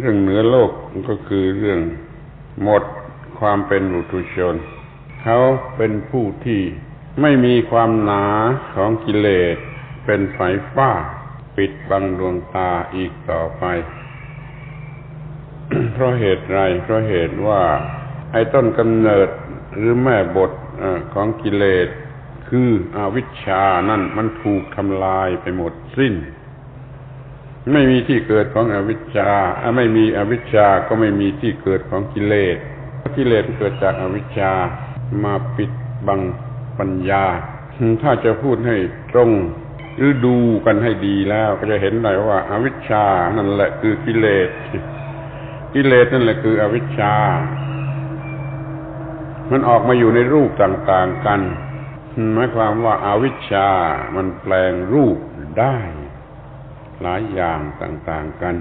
เรื่องเหนือโลกก็คือเรื่องหมดความเป็นบุตุชน เขาเป็นผู้ที่ไม่มีความหนาของกิเลส เป็นไฟฟ้า ปิดบังดวงตาอีกต่อไป เพราะเหตุไร เพราะเหตุว่าไอ้ต้นกำเนิดหรือแม่บทของกิเลส คืออวิชชานั่นมันถูกทำลายไปหมดสิ้น ไม่มีที่เกิดของอวิชชา ไม่มีอวิชชาก็ไม่มีที่เกิดของกิเลสกิเลสเกิดจากอวิชชามาปิดบังปัญญา ถ้าจะพูดให้ตรงหรือดูกันให้ดีแล้วก็จะเห็นได้ว่าอาวิชชานั่นแหละคือกิเลส กิเลสนั่นแหละคืออวิชชา มันออกมาอยู่ในรูปต่าง ๆกันหมายความว่าอาวิชชา มันแปลงรูปได้ หลายอย่างต่าง ๆ กัน